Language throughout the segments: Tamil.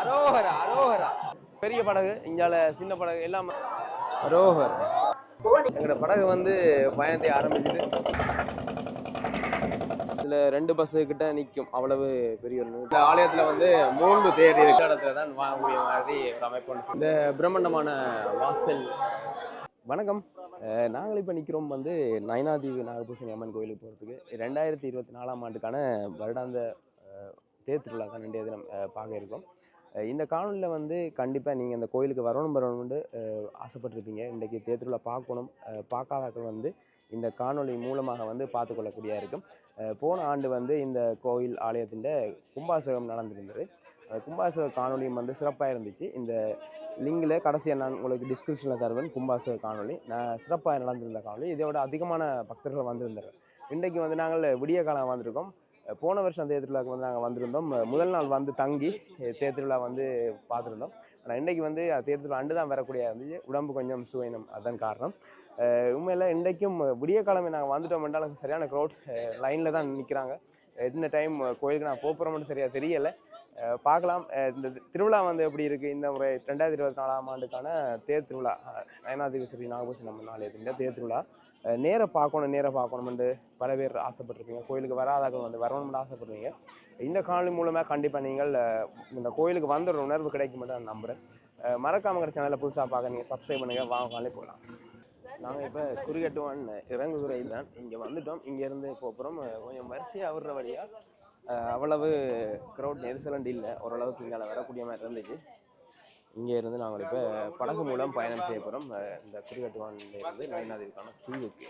அரோஹரா அரோஹரா. அரோஹரா பெரிய படகு இங்கால சின்ன படகு எல்லாம் அரோஹர். எங்களோட படகு வந்து பயணத்தை ஆரம்பிக்குது. இதுல ரெண்டு பஸ் கிட்ட நிற்கும் அவ்வளவு பெரிய ஒரு இந்த ஆலயத்துல வந்து மூன்று தேர் இருக்கிற இடத்துல தான் வாங்கக்கூடிய மாதிரி ஒரு அமைப்பு இந்த பிரம்மாண்டமான வாசல். வணக்கம். அஹ் நாங்கள் இப்போ நிற்கிறோம் வந்து நயனாதீவு நாகபூசணி அம்மன் கோயிலுக்கு போகிறதுக்கு ரெண்டாயிரத்தி இருபத்தி நாலாம் ஆண்டுக்கான வருடாந்த அஹ், தேர் திருவிழா தான் ரெண்டு தினம் பார்க்க இருக்கோம். இந்த காணொலியில் வந்து கண்டிப்பாக நீங்கள் இந்த கோயிலுக்கு வரணும் வரணும்னு ஆசைப்பட்டிருப்பீங்க. இன்றைக்கி தேர் பார்க்கணும். பார்க்காதாக்கள் வந்து இந்த காணொளி மூலமாக வந்து பார்த்துக்கொள்ளக்கூடியா இருக்கும். போன ஆண்டு வந்து இந்த கோயில் ஆலயத்தின் கும்பாசகம் நடந்திருந்தது. கும்பாசக காணொலியும் வந்து சிறப்பாக இருந்துச்சு. இந்த லிங்கில் கடைசியாக நான் உங்களுக்கு டிஸ்கிரிப்ஷனில் தருவேன். கும்பாசக காணொலி. நான் சிறப்பாக நடந்திருந்த காணொலி. இதோட அதிகமான பக்தர்கள் வந்திருந்தார் இன்றைக்கு வந்து நாங்கள் விடிய காலம் வந்திருக்கோம். போன வருஷம் தேர் திருவிழாக்கு வந்து நாங்கள் வந்திருந்தோம். முதல் நாள் வந்து தங்கி அஹ் தேர் திருவிழா வந்து பார்த்துருந்தோம். ஆனால் இன்றைக்கி வந்து அஹ் தேர் திருவிழா அண்டு தான் வரக்கூடிய வந்து உடம்பு கொஞ்சம் சுவைனம் அதுதான் காரணம். உண்மையில் இன்றைக்கும் விடிய காலமே நாங்கள் வந்துட்டோம் என்றாலும் சரியான க்ரௌட் லைனில் தான் நிற்கிறாங்க இந்த டைம் கோயிலுக்கு நான் போகிறோம்னு சரியாக தெரியலை. பார்க்கலாம். இந்த திருவிழா வந்து எப்படி இருக்குது இந்த முறை ரெண்டாயிரத்தி இருபத்தி நாலாம் ஆண்டுக்கான தேர் திருவிழா நயனாதிபதி ஸ்ரீ நம்ம நாள் எதுங்க தேர் திருவிழா. அஹ் பார்க்கணும் நேர பார்க்கணும்னு பல பேர் ஆசைப்பட்டிருப்பீங்க. கோயிலுக்கு வராதவங்க வந்து வரணும்னு ஆசைப்படுறீங்க. இந்த காணொலி மூலமாக கண்டிப்பாக நீங்கள் இந்த கோயிலுக்கு வந்துடுற உணர்வு கிடைக்கும் நான் நம்புகிறேன் மறக்காம மறக்காமங்கிற சேனலை புதுசாக பார்க்க நீங்கள் சப்ஸ்கிரைப் பண்ணுங்கள் வாங்க காலையில் போகலாம். நாங்கள் இப்போ குறிகட்டுவான் இறங்குதுறை தான். இங்கே வந்துட்டோம். இங்கேருந்து போகிறோம் கொஞ்சம் வரிசையாக விடுற வழியாக அவ்வளவு க்ரௌட் நெரிசலண்டு இல்லை. ஓரளவுக்கு இங்கே வரக்கூடிய மாதிரி இருந்துச்சு. இங்கே இருந்து நாங்கள் இப்போ படகு மூலம் பயணம் செய்ய போகிறோம். இந்த குறிகட்டுவான்லேருந்து நயனாதிற்கான தீவுக்கு.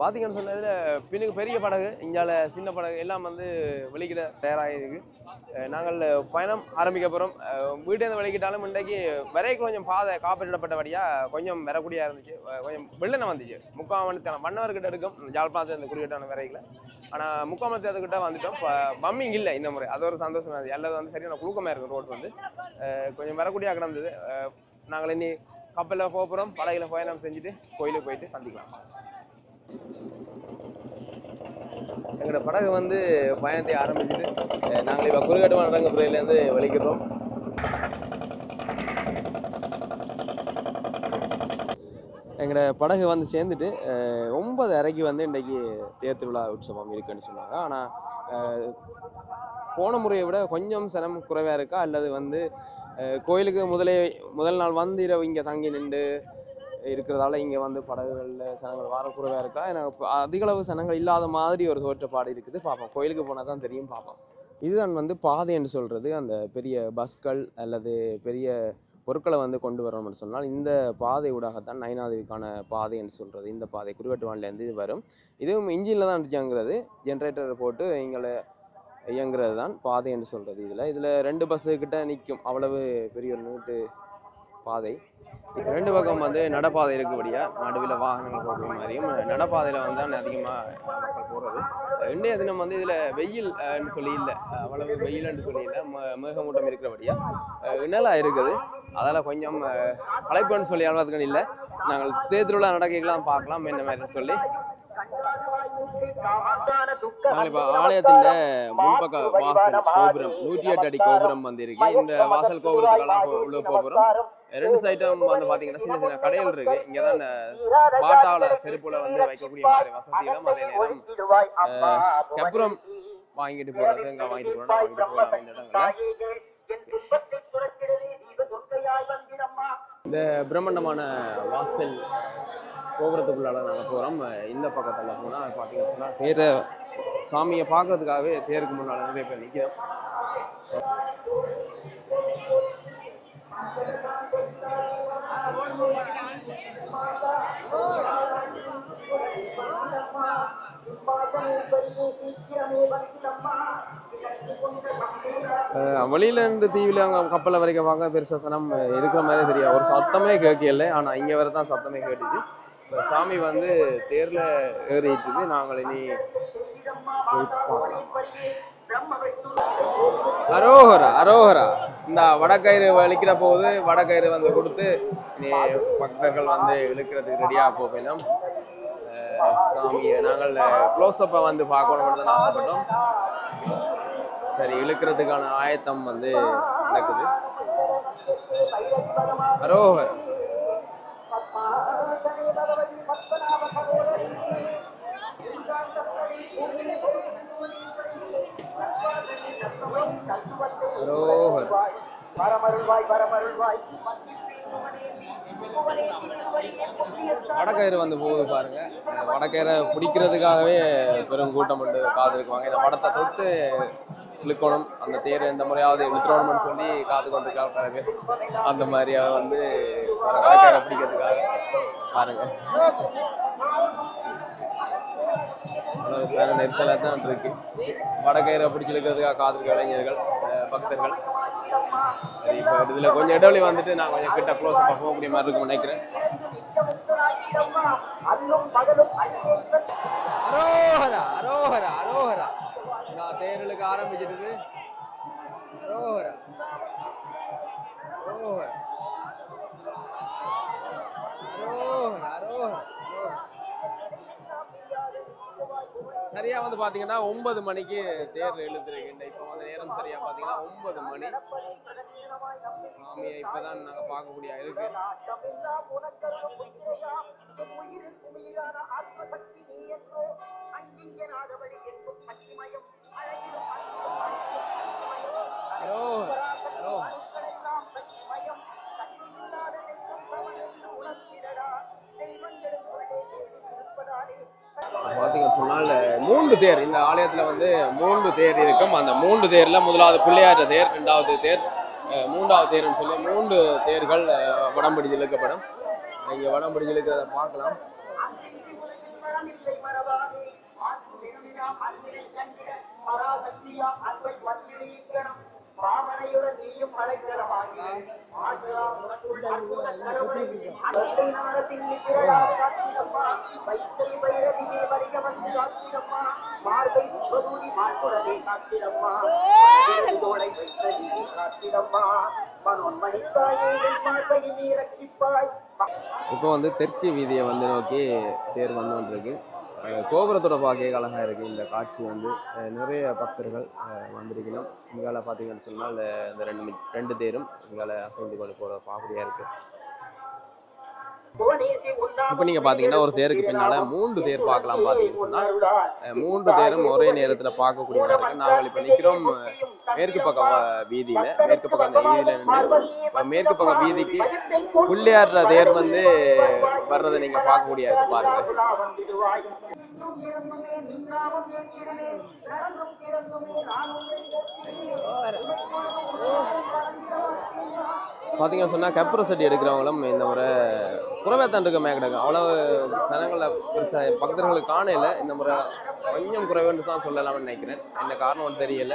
பார்த்தீங்கன்னு சொன்னதில் பின்னுக்கு பெரிய படகு இங்கால சின்ன படகு எல்லாம் வந்து வெளிக்கிட தயாராகிருக்கு நாங்கள் பயணம் ஆரம்பிக்க போகிறோம் வீட்டிலேருந்து வெளிக்கிட்டாலும் இன்றைக்கு வரைக்கும் கொஞ்சம் பாதை காப்பிடப்பட்டபடியாக கொஞ்சம் வரக்கூடிய இருந்துச்சு. கொஞ்சம் வெள்ளனை வந்துச்சு. முக்கால் மன்னவர்கிட்ட எடுக்கும். ஜாழ்ப்பாணத்தில் அந்த குறிப்பிட்டான வரைகளை ஆனால் முக்கால் மணி வந்துட்டோம் பம்மிங் இல்லை இந்த முறை. அது ஒரு சந்தோஷம். அது எல்லாரும் வந்து சரியான குழுக்கமாக இருக்கும் ரோடு வந்து. கொஞ்சம் வரக்கூடிய கிடந்தது நாங்கள் இனி கப்பலில் போகிறோம் படகுல பயணம் செஞ்சுட்டு கோயிலுக்கு போயிட்டு சந்திக்கலாம். எங்களோட படகு வந்து பயணத்தை ஆரம்பிச்சுட்டு நாங்கள் இப்போ குறுகட்டுமான ரங்கத்துறையிலேருந்து வலிக்கிறோம் எங்களோட படகு வந்து சேர்ந்துட்டு அஹ் ஒன்பது அறைக்கு வந்து இன்றைக்கு தேர் திருவிழா உற்சவம் இருக்குன்னு சொன்னாங்க. ஆனால் போன முறையை விட கொஞ்சம் சிரமம் குறைவாக இருக்கா? அல்லது வந்து அஹ் கோயிலுக்கு முதலே முதல் நாள் வந்து இரவு இங்கே தங்கி நின்று இருக்கிறதால இங்கே வந்து படகுகளில் சனங்கள் வர இருக்கா? எனக்கு அதிகளவு அதிக அளவு சனங்கள் இல்லாத மாதிரி ஒரு தோற்றப்பாடு இருக்குது. பார்ப்போம் கோயிலுக்கு போனால் தான் தெரியும் பார்ப்போம் இதுதான் வந்து பாதை என்று சொல்கிறது அந்த பெரிய பஸ்கள் அல்லது பெரிய பொருட்களை வந்து கொண்டு வரணும்னு சொன்னால் இந்த பாதை ஊடாகத்தான் நயனாதேவிக்கான பாதை என்று சொல்கிறது இந்த பாதை குருவட்டுவான்லேருந்து இது வரும். இதுவும் இன்ஜினில் தான் இயங்குறது ஜென்ரேட்டர் போட்டு எங்களை இயங்குறது தான் பாதை என்று சொல்கிறது இதில் இதில் ரெண்டு பஸ்ஸு கிட்ட நிற்கும் அவ்வளவு பெரிய ஒரு நூட்டு பாதை ரெண்டு பக்கம் வந்து நடப்பாதை இருக்கபடியா நடுவில் வாகனங்கள் போகிற மாதிரியும் நடப்பாதையில் வந்து தான் அதிகமாக மக்கள் போகிறது இன்றைய தினம் வந்து இதில் வெயில் சொல்லி இல்லை. அவ்வளவு வெயில்னு சொல்லி இல்லை. ம- மேகமூட்டம் இருக்கிறபடியாக அஹ், இருக்குது. அதால் கொஞ்சம் களைப்புன்னு சொல்லி அவ்வளோத்துக்கு இல்லை. நாங்கள் தேர்திருவிழா நடக்கலாம் பார்க்கலாம் என்ன மாதிரி சொல்லி ஆலயத்தின் முன்பக்க வாசல் கோபுரம் நூற்றி எட்டு அடி கோபுரம் வந்து இருக்கு இந்த வாசல் கோபுரத்துக்கெல்லாம் உள்ள போகிறோம் ரெண்டு சைடும் வந்து பாத்தீங்கன்னா சின்ன சின்ன கடைகள் இருக்கு. இங்க தான் பாட்டால செருப்புல வந்து வைக்கக்கூடிய மாதிரி வசதிகளும் அதே நேரம் கப்புறம் வாங்கிட்டு போறது இங்க வாங்கிட்டு போறோம் வாங்கிட்டு இந்த இடங்கள்ல. இந்த பிரம்மாண்டமான வாசல் கோபுரத்துக்குள்ளால நாங்கள் போகிறோம் இந்த பக்கத்தில் போனால் பார்த்தீங்கன்னு சொன்னால் தேரை சாமியை பார்க்கறதுக்காகவே தேருக்கு முன்னால் நிறைய பேர் நிற்கிறோம் அஹ் வெளியில இருந்து தீவில அவங்க கப்பலில் வரைக்கும் பார்க்க பெருசாக சனம் இருக்கிற மாதிரி தெரியாது. ஒரு சத்தமே கேட்கல. ஆனால் இங்கே வர தான் சத்தமே கேட்டுச்சு இப்போ சாமி வந்து தேரில் ஏறிட்டுது நாங்கள் இனி போய் அரோகரா அரோகரா. இந்த வடக்கயிறு வலிக்கிற போது வடக்கயிறு வந்து கொடுத்து இனி பக்தர்கள் வந்து இழுக்கிறதுக்கு ரெடியாக போகணும் சாமியை நாங்கள் க்ளோஸ்அப்பை வந்து பார்க்கணும்னு தான் ஆசைப்பட்டோம். சரி இழுக்கிறதுக்கான ஆயத்தம் வந்து நடக்குது. அரோகர். அரோகர் வடக்கயிறு வந்து போகுது பாருங்க. அஹ் வடக்கயிறை பிடிக்கிறதுக்காகவே பெரும் கூட்டம் வந்து காத்திருக்குவாங்க. இந்த வடத்தை தொட்டு இழுக்கணும். அந்த தேர் இந்த முறையாவது இழுத்துறோம்னு சொல்லி காத்து கொண்டிருக்காங்க அந்த மாதிரியாக வந்து வடக்கயிறை பிடிக்கிறதுக்காக. பாருங்க. அவ்வளவு சார நெரிசலாக தான் இருக்கு. வடக்கயிறை பிடிச்சிருக்கிறதுக்காக காத்திருக்க இளைஞர்கள் பக்தர்கள். சரி இப்போ இதில் கொஞ்சம் இடைவெளி வந்துட்டு நான் கொஞ்சம் கிட்ட க்ளோஸ் அப்பாக போக முடிய மாதிரி நினைக்கிறேன். அரோஹரா அரோஹரா அரோஹரா. நான் தேர்தலுக்கு ஆரம்பிச்சிடுது அரோஹரா. அரோஹரா. சரியாக வந்து பார்த்தீங்கன்னா ஒன்பது மணிக்கு தேர் இழுத்துருக்கின்ற இப்போ வந்து நேரம் சரியாக பார்த்தீங்கன்னா ஒன்பது மணி. சாமியை இப்போ தான் நாங்கள் பார்க்கக்கூடிய இருக்கு ஹலோ ஹலோ. பார்த்தீங்க சொன்னால் மூன்று தேர். இந்த ஆலயத்தில் வந்து மூன்று தேர் இருக்கும். அந்த மூன்று தேரில் முதலாவது பிள்ளையார் தேர் ரெண்டாவது தேர் அஹ் மூன்றாவது தேர்ன்னு சொல்லி மூன்று தேர்கள் வடம் வடம்பிடி இழுக்கப்படும். இங்கே வடம்பிடி இழுக்கிறத பார்க்கலாம். இப்போ வந்து தெற்கு வீதியை வந்து நோக்கி தேர் வந்து கொண்டிருக்கு கோபுரத்தோட பார்க்கவே அழகாக இருக்குது இந்த காட்சி வந்து நிறைய பக்தர்கள் வந்திருக்கணும். இங்கால பார்த்தீங்கன்னு சொன்னால் இந்த ரெண்டு ரெண்டு தேரும் இங்கால அசைந்து கொண்டு போகிற பார்க்கக்கூடியா இருக்குது இப்போ நீங்கள் பார்த்தீங்கன்னா ஒரு தேருக்கு பின்னால் மூன்று தேர் பார்க்கலாம் பார்த்தீங்கன்னு சொன்னால் மூன்று தேரும் ஒரே நேரத்தில் பார்க்கக்கூடிய மாதிரி நாங்கள் இப்போ நிற்கிறோம் மேற்கு பக்கம் வீதியில் வீதியில மேற்கு பக்கம் அந்த வீதியில நின்று மேற்கு பக்கம் வீதிக்கு புள்ளியாடுற தேர் வந்து வர்றதை நீங்க பார்க்கக்கூடிய இருக்கு பாருங்க. பார்த்தீங்கன்னு சொன்னால் கப்ரசட்டி எடுக்கிறவங்களும் இந்த முறை குறைவாத்தான் இருக்க மேக்கடங்க அவ்வளவு சனங்களில் பெருசாக பக்தர்களுக்கு காணையில் இந்த முறை கொஞ்சம் குறைவுன்னு தான் சொல்லலாம்னு நினைக்கிறேன். என்ன காரணம் தெரியல.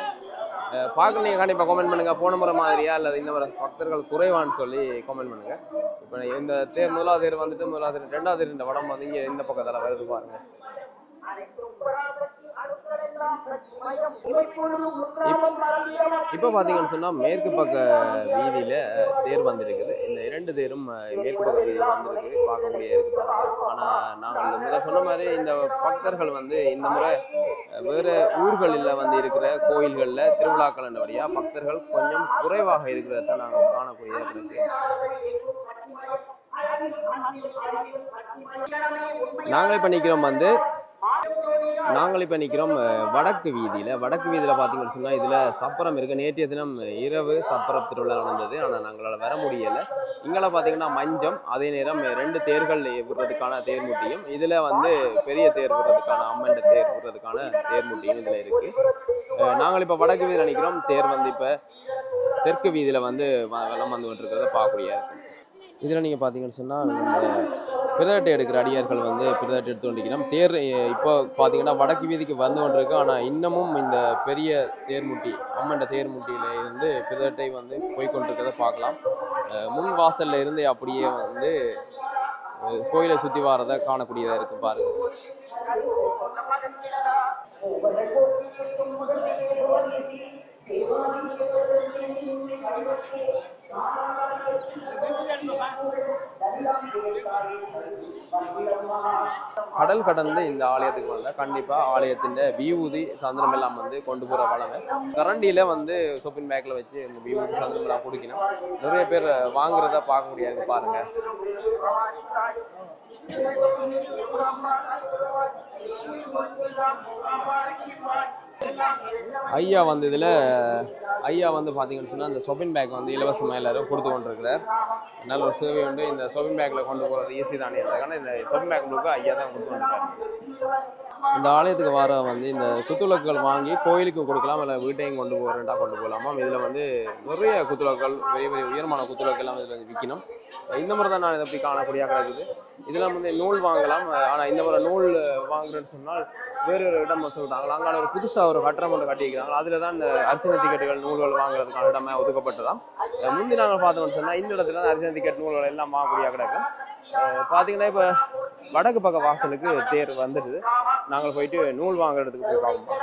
பார்க்க நீங்கள் கண்டிப்பாக கமெண்ட் பண்ணுங்கள் போன முறை மாதிரியா அல்லது இந்த முறை பக்தர்கள் குறைவான்னு சொல்லி கமெண்ட் பண்ணுங்கள் இப்போ இந்த தேர் முதலாவது தேர் வந்துட்டு முதலாவது ரெண்டாவது தேர் இந்த வடம் வந்து இங்கே இந்த பக்கத்தில் வருது பாருங்கள் இப்போ பார்த்தீங்கன்னு சொன்னால் மேற்கு பக்க வீதியில் தேர் வந்திருக்குது. இந்த இரண்டு தேரும் மேற்கு பக்க வீதியில் வந்திருக்கு பார்க்கக்கூடிய இருக்கு ஆனால் நாங்கள் முதல் சொன்ன மாதிரி இந்த பக்தர்கள் வந்து இந்த முறை வேறு ஊர்களில் வந்து இருக்கிற கோயில்களில் திருவிழாக்கள் வழியாக பக்தர்கள் கொஞ்சம் குறைவாக இருக்கிறத நாங்கள் காணக்கூடியதாக இருக்கு. நாங்கள் இப்போ நிற்கிறோம் வந்து நாங்கள் இப்போ நிற்கிறோம் வடக்கு வீதியில். வடக்கு வீதியில் பார்த்தீங்கன்னு சொன்னால் இதில் சப்பரம் இருக்குது நேற்றைய தினம் இரவு சப்பரம் திருவிழா நடந்தது. ஆனால் நாங்களால் வர முடியலை. இங்கே பார்த்தீங்கன்னா மஞ்சம் அதே நேரம் ரெண்டு தேர்கள் விடுறதுக்கான தேர்முட்டியும் இதில் வந்து பெரிய தேர் விடுறதுக்கான அம்மண்ட தேர் விடுறதுக்கான தேர்முட்டியும் இதில் இருக்குது நாங்கள் இப்போ வடக்கு வீதியில் நிற்கிறோம் தேர் வந்து இப்போ தெற்கு வீதியில் வந்து வ- வெள்ளம் வந்து கொண்டிருக்கிறத பார்க்கக்கூடிய இருக்கும். இதில் நீங்கள் பார்த்தீங்கன்னு சொன்னால் இந்த பிரதட்டை எடுக்கிற அடியார்கள் வந்து பிரதட்டை எடுத்து கொண்டிருக்கிறோம். தேர் இப்போ பார்த்தீங்கன்னா வடக்கு வீதிக்கு வந்து கொண்டிருக்கு ஆனால் இன்னமும் இந்த பெரிய தேர்முட்டி அம்மண்ட தேர்முட்டியில் இருந்து பிரதட்டை வந்து போய்கொண்டிருக்கிறத பார்க்கலாம். முன் வாசல்ல இருந்து அப்படியே வந்து கோயிலை சுற்றி வாரதை காணக்கூடியதாக இருக்கு பாருங்க. கடல் கடந்து இந்த ஆலயத்துக்கு வந்தால் கண்டிப்பாக ஆலயத்தின் விபூதி சந்திரம் எல்லாம் வந்து கொண்டு போகிற வளமை. கரண்டியில் வந்து சொப்பின் பேக்கில் வச்சு இந்த விபூதி சந்திரம் எல்லாம் குடிக்கணும். நிறைய பேர் வாங்குறத பார்க்க முடியாது பாருங்க. ஐயா வந்து இதில் ஐயா வந்து பார்த்தீங்கன்னு சொன்னால் இந்த சொப்பின் பேக் வந்து இலவசமாக எல்லோரும் கொடுத்து கொண்டிருக்கிறார். நல்ல ஒரு சேவை உண்டு. இந்த சொபின் பேக்கில் கொண்டு போகிறது ஈஸி தானேன்றதுக்கான இந்த சொப்பின் பேக் முழுக்க ஐயா தான் கொடுத்து கொண்டிருக்காரு இந்த ஆலயத்துக்கு வர வந்து இந்த குத்துவிளக்குகள் வாங்கி கோயிலுக்கு கொடுக்கலாம். இல்லை வீட்டையும் கொண்டு போகிறேன்டா கொண்டு போகலாமா இதில் வந்து நிறைய குத்துவிளக்குகள் பெரிய பெரிய உயரமான குத்துவிளக்கு எல்லாம் இதில் வந்து விற்கணும் இந்த முறை தான் நான் இதை அப்படி காணக்கூடிய கிடக்குது இதெல்லாம் வந்து நூல் வாங்கலாம். ஆனால் இந்த முறை நூல் வாங்குறேன்னு சொன்னால் வேறு ஒரு இடம் சொல்கிறாங்க அங்கே ஒரு புதுசாக ஒரு கட்டடம் ஒன்று கட்டியிருக்கிறாங்க. அதில் தான் இந்த அர்ச்சனை டிக்கெட்டுகள் நூல்கள் வாங்குறதுக்கான இடமே ஒதுக்கப்பட்டதான் முந்தி நாங்கள் பார்த்தோம்னு சொன்னால் இந்த இடத்துல தான் அர்ச்சனை டிக்கெட் நூல்கள் எல்லாம் வாங்கக்கூடிய கிடக்கும். பார்த்தீங்கன்னா இப்போ வடக்கு பக்க வாசலுக்கு தேர் வந்துடுது. நாங்கள் போயிட்டு நூல் வாங்குறதுக்கு போய் பார்ப்போம்.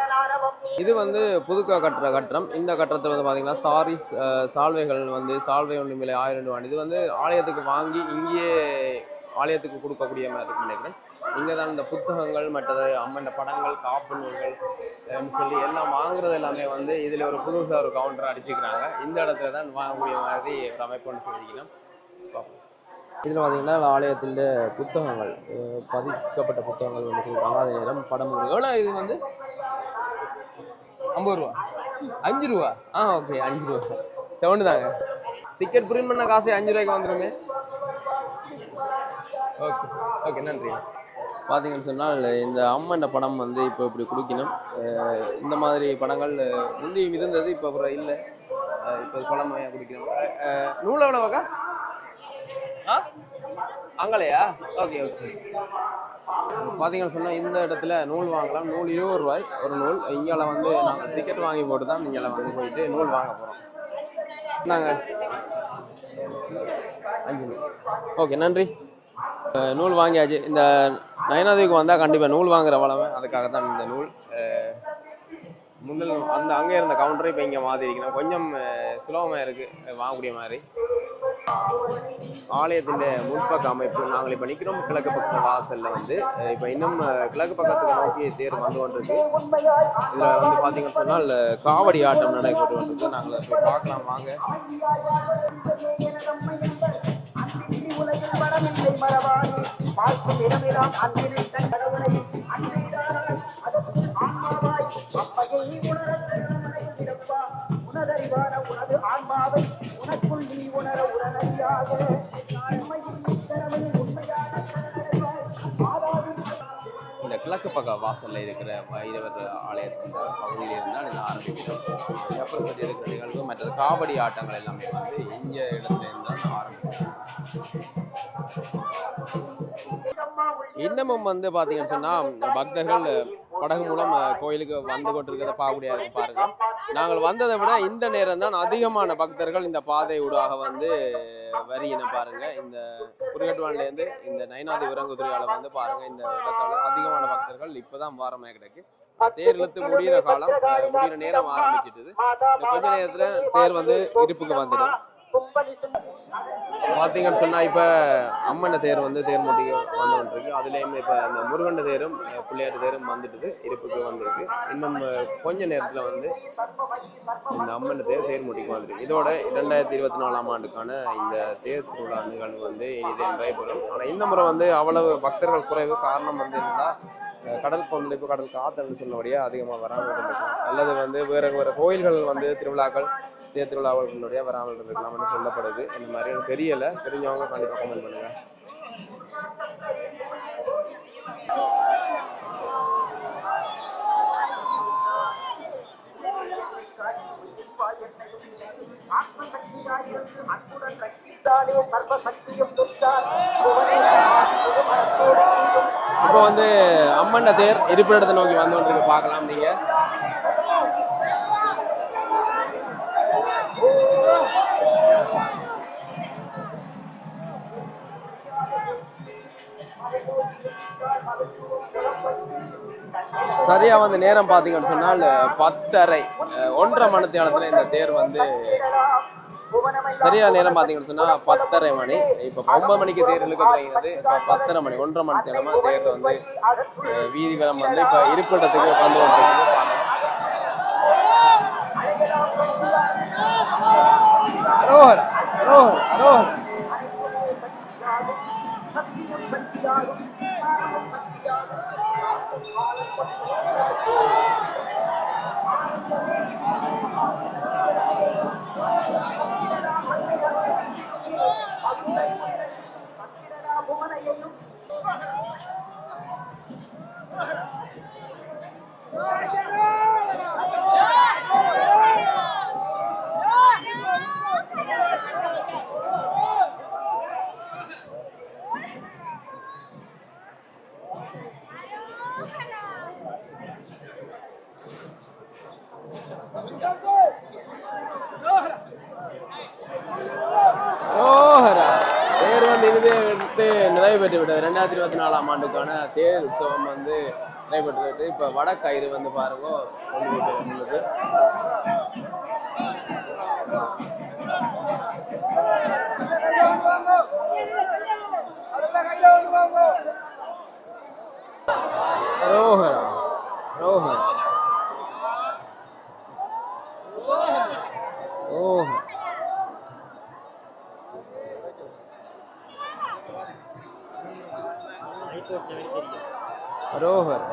இது வந்து புதுக்காக கட்டுற கட்டடம். இந்த கட்டடத்தில் வந்து பார்த்தீங்கன்னா சாரீஸ் சால்வைகள் வந்து சால்வை ஒன்று மேலே ஆயிரம் ரூபாய் இது வந்து ஆலயத்துக்கு வாங்கி இங்கேயே ஆலயத்துக்கு கொடுக்கக்கூடிய மாதிரி இருக்குன்னு நினைக்கிறேன். இங்கே தான் இந்த புத்தகங்கள் மற்றது அம்மன் படங்கள் காப்பு நூல்கள் சொல்லி எல்லாம் வாங்குறது எல்லாமே வந்து இதில் ஒரு புதுசாக ஒரு கவுண்டர் அடிச்சுக்கிறாங்க. இந்த இடத்துல தான் வாங்கக்கூடிய மாதிரி ஒரு அமைப்புன்னு சொல்லிக்கலாம் இதில் பார்த்தீங்கன்னா ஆலயத்தில் புத்தகங்கள் பதிக்கப்பட்ட புத்தகங்கள் வந்து கொடுக்குறாங்க. அதே நேரம் படம் எவ்வளோ இது வந்து ஐம்பது ரூபா. அஞ்சு ரூபா? ஆ ஓகே அஞ்சு ரூபா. சவுண்டு தாங்க டிக்கெட் பிரிண்ட் பண்ண காசு அஞ்சு ரூபாய்க்கு வந்துருமே. ஓகே ஓகே நன்றி. பார்த்தீங்கன்னு சொன்னால் இந்த அம்மன் படம் வந்து இப்போ இப்படி கொடுக்கணும் இந்த மாதிரி படங்கள் முந்தி இருந்தது இப்போ அப்புறம் இல்லை. இப்போ பழமையாக குடிக்கணும் நூல் எவ்வளோவாக்கா ஆ? அங்கலையா? ஓகே ஓகே பார்த்தீங்கன்னு சொன்னால் இந்த இடத்துல நூல் வாங்கலாம். நூல் இருபது ரூபாய் ஒரு நூல். இங்கால வந்து நாங்கள் டிக்கெட் வாங்கி போட்டு தான் நீங்கள வந்து போயிட்டு நூல் வாங்க போகிறோம் நாங்கள் அஞ்சு ஓகே நன்றி. நூல் வாங்கியாச்சு. இந்த நயனாதேவிக்கு வந்தால் கண்டிப்பாக நூல் வாங்குற வளமை அதுக்காக தான் இந்த நூல். முதல் அந்த அங்கே இருந்த கவுண்டரை இப்போ இங்கே மாற்றி கொஞ்சம் சுலபமாக இருக்குது வாங்கக்கூடிய மாதிரி. ஆலயத்தின் முன்பக்க அமைப்பு நாங்கள் இப்போ நிற்கிறோம் கிழக்கு பக்க வாசலில் வந்து. இப்போ இன்னும் கிழக்கு பக்கத்துக்கு நோக்கி தேர் வந்து கொண்டிருக்கு. இதில் வந்து பார்த்தீங்கன்னு சொன்னால் காவடி ஆட்டம் நடைபெற்று கொண்டிருக்கு. நாங்கள் போய் பார்க்கலாம் வாங்க. மனமில்லை மறவாது பார்க்கும் இடமெல்லாம் அன்பில் தன் கடவுளை அன்பிடானால் அதற்கு ஆன்மாவாய் அப்பகையை உணரப்பா உனதறிவான உனது ஆன்மாவை உனக்குள் நீ உணர உடனடியாக. கிழக்கு பக்க வாசலில் இருக்கிற வைரவர் ஆலயத்தின் பகுதியில் இருந்தால் இது ஆரம்பிக்கிறோம். அப்புறம் சொல்லி இருக்கிற நிகழ்வு மற்றது காவடி ஆட்டங்கள் எல்லாமே வந்து இந்த இடத்துலேருந்து தான் ஆரம்பிக்கிறோம். இன்னமும் வந்து பார்த்தீங்கன்னு சொன்னால் பக்தர்கள் படகு மூலம் கோயிலுக்கு வந்து கொண்டிருக்கிறத பார்க்கக்கூடியா இருக்கும் பாருங்க. நாங்கள் வந்ததை விட இந்த நேரம் தான் அதிகமான பக்தர்கள் இந்த பாதை ஊடாக வந்து வரியின பாருங்க. இந்த குருகட்டுவான்லேருந்து இந்த நயனாதி விரங்குதுறையால வந்து பாருங்க இந்த இடத்துல அதிகமான பக்தர்கள் இப்பதான் வாரமாக கிடைக்கு. தேர் இழுத்து முடிகிற காலம் முடிகிற நேரம் ஆரம்பிச்சிட்டுது. கொஞ்ச நேரத்துல தேர் வந்து இருப்புக்கு வந்துடும். பார்த்தீங்கன்னு சொன்னா இப்ப அம்மன தேர் வந்து தேர் மூட்டிக்கு வந்து இருக்கு அதுலேயுமே இப்போ இந்த முருகண்ட தேரும் பிள்ளையாட்டு தேரும் வந்துட்டுது இருப்புக்கு வந்திருக்கு. இன்னும் கொஞ்ச நேரத்துல வந்து இந்த அம்மன் தேர் தேர் மூட்டிக்கு வந்துருக்கு. இதோட இரண்டாயிரத்தி இருபத்தி நாலாம் ஆண்டுக்கான இந்த தேர் திருவிழா நிகழ்வு வந்து இனிதே நடைபெறும். ஆனால் இந்த முறை வந்து அவ்வளவு பக்தர்கள் குறைவு காரணம் வந்து இருந்தால் கடல் கொந்தளிப்பு கடல் காத்தல்னு சொன்னபடியே அதிகமாக வராமல் இருந்திருக்கலாம். அல்லது வந்து வேறு வேறு கோயில்கள் வந்து திருவிழாக்கள் தேர் திருவிழாக்களுடைய வராமல் இருந்திருக்கலாம்னு சொல்லப்படுது. இந்த மாதிரி எனக்கு தெரியலை. தெரிஞ்சவங்க கண்டிப்பாக கமெண்ட் பண்ணுங்கள் அன்புடன் கட்டித்தாலே பண்ணுங்க இப்போ வந்து அம்மன் தேர் இருப்பிடத்தை நோக்கி வந்து பார்க்கலாம் நீங்க. சரியா வந்து நேரம் பார்த்தீங்கன்னு சொன்னால் பத்தரை ஒன்றரை மணி நேரத்தில் இந்த தேர் வந்து சரியான சரியா நேரம் பார்த்தீங்கன்னு சொன்னா பத்தரை மணி. இப்போ ஒன்பது மணிக்கு தேர் இழுக்க தொடங்கினது இப்போ பத்தரை மணி ஒன்றரை மணி நேரமா தேர் வந்து வீதிகளம் வந்து இப்போ இருப்பிடத்துக்கு வந்து கொண்டிருக்குது அரோஹர் அரோஹர் தேர் வந்து இனிதே எடுத்து நிறைவு பெற்று விட்டது ரெண்டாயிரத்தி இருபத்தி நாலாம் ஆண்டுக்கான தேர் உற்சவம் வந்து நடைபெற்றுருக்கு இப்போ இப்போ வடக்கயிறு வந்து பாருங்க உங்களுக்கு போயிட்டு இருந்தது ரோஹரா ரோஹரா ஓஹ் ரோஹர்.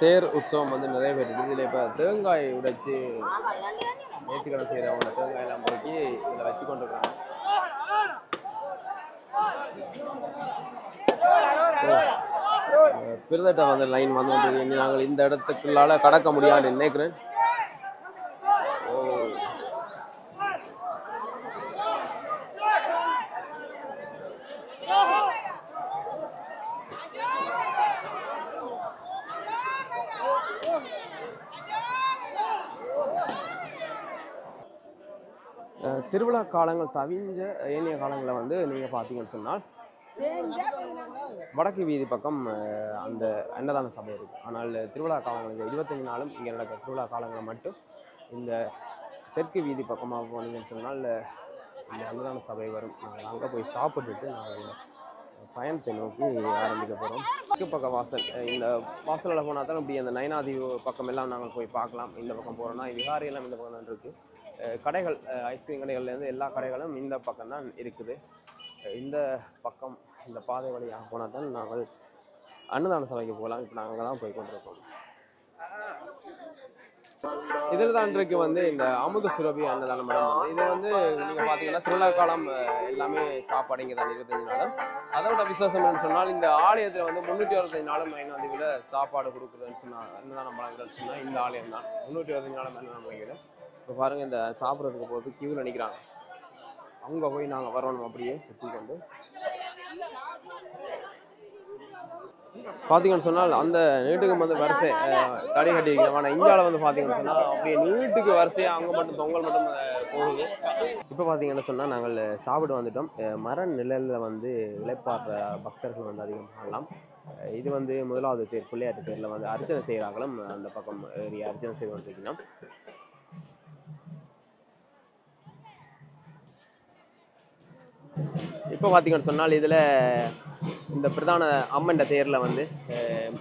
தேர் உற்சவம் வந்து நிறைவேறிடுது இதில் இப்போ தேங்காய் உடைச்சு நேற்றுக்கடை செய்கிறவங்க தேங்காயெல்லாம் போக்கி இதில் வச்சு கொண்டு இருக்காங்க வந்து லைன் வந்து நாங்கள் இந்த இடத்துக்குள்ளால கடக்க முடியாதுன்னு நினைக்கிறேன். திருவிழா காலங்கள் தவிஞ்ச ஏனைய காலங்களில் வந்து நீங்கள் பார்த்தீங்கன்னு சொன்னால் வடக்கு வீதி பக்கம் அந்த அன்னதான சபை இருக்குது ஆனால் திருவிழா காலங்கள் இருபத்தஞ்சு நாளும் இங்கே நடக்கிற திருவிழா காலங்களில் மட்டும் இந்த தெற்கு வீதி பக்கமாக போனீங்கன்னு சொன்னால் இந்த அன்னதான சபை வரும். நாங்கள் அங்கே போய் சாப்பிட்டுட்டு நாங்கள் பயணத்தை நோக்கி ஆரம்பிக்க போகிறோம் தெற்கு பக்க வாசல் இந்த வாசலில் போனால் தான் இப்படி அந்த நயனாதி பக்கம் எல்லாம் நாங்கள் போய் பார்க்கலாம். இந்த பக்கம் போகிறோம்னா விகாரியெல்லாம் இந்த பக்கம் தான் இருக்குது கடைகள் ஐஸ்கிரீம் கடைகள்லேருந்து எல்லா கடைகளும் இந்த பக்கம் தான் இருக்குது. இந்த பக்கம் இந்த பாதை வழியாக போனால் தான் நாங்கள் அன்னதான சபைக்கு போகலாம். இப்போ நாங்கள் தான் போய் கொண்டிருக்கோம். இதில் தான் இருக்கு வந்து இந்த அமுத சுரபி அன்னதான மடம் வந்து இது வந்து நீங்கள் பார்த்தீங்கன்னா திருவிழா காலம் எல்லாமே சாப்பாடு இங்கே தான் இருபத்தஞ்சு நாளும். அதோட விசேஷம் என்னன்னு சொன்னால் இந்த ஆலயத்தில் வந்து முந்நூற்றி அறுபத்தஞ்சு நாளும் ஐநாந்திவில் சாப்பாடு கொடுக்குறதுன்னு சொன்னால் அன்னதான மடங்கள்னு சொன்னால் இந்த ஆலயம் தான். முந்நூற்றி அறுபத்தஞ்சு நாளும் அன்னதானம் வழங்குது இப்போ பாருங்கள் இந்த சாப்பிட்றதுக்கு போகிறது கியூவில் நிற்கிறாங்க அங்கே போய் நாங்கள் வரணும் அப்படியே சுற்றி கொண்டு. பார்த்தீங்கன்னு சொன்னால் அந்த நீட்டுக்கு வந்து வரிசை தடி கட்டி வைக்கிறோம் ஆனால் இந்தியாவில் வந்து பார்த்தீங்கன்னு சொன்னால் அப்படியே நீட்டுக்கு வரிசையாக அங்கே மட்டும் தொங்கல் மட்டும் போகுது. இப்போ பார்த்தீங்கன்னு சொன்னால் நாங்கள் சாப்பிட வந்துட்டோம். மர நிழலில் வந்து இளைப்பாடுற பக்தர்கள் வந்து அதிகம் பண்ணலாம் இது வந்து முதலாவது தேர் பிள்ளையாட்டு தேரில் வந்து அர்ச்சனை செய்கிறாங்களும் அந்த பக்கம் ஏறி அர்ச்சனை செய்து வந்துருக்கீங்கன்னா இப்போ பார்த்தீங்கன்னு சொன்னால் இதில் இந்த பிரதான அம்மன் தேரில் வந்து அஹ்,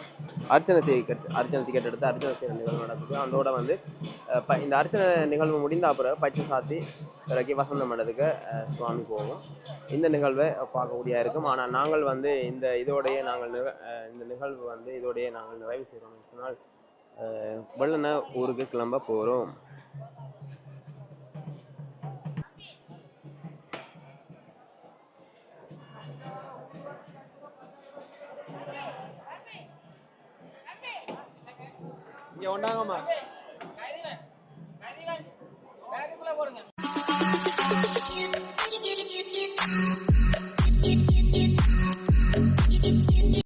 அர்ச்சனை டிக்கெட் அர்ச்சனை டிக்கெட் எடுத்து அர்ச்சனை செய்கிற நிகழ்வு நடக்குது. அதோட வந்து ப- இந்த அர்ச்சனை நிகழ்வு முடிந்த பிறகு பச்சை சாத்தி பிறகு வசந்த மண்டத்துக்கு சுவாமி போகும். இந்த நிகழ்வை பார்க்கக்கூடிய இருக்கும். ஆனால் நாங்கள் வந்து இந்த இதோடையே நாங்கள் நிக- இந்த நிகழ்வு வந்து இதோடையே நாங்கள் நிறைவு செய்கிறோம்னு சொன்னால் அஹ், வெள்ளன ஊருக்கு கிளம்ப போகிறோம். இங்க ஒண்டாங்கம்மா போடுங்க.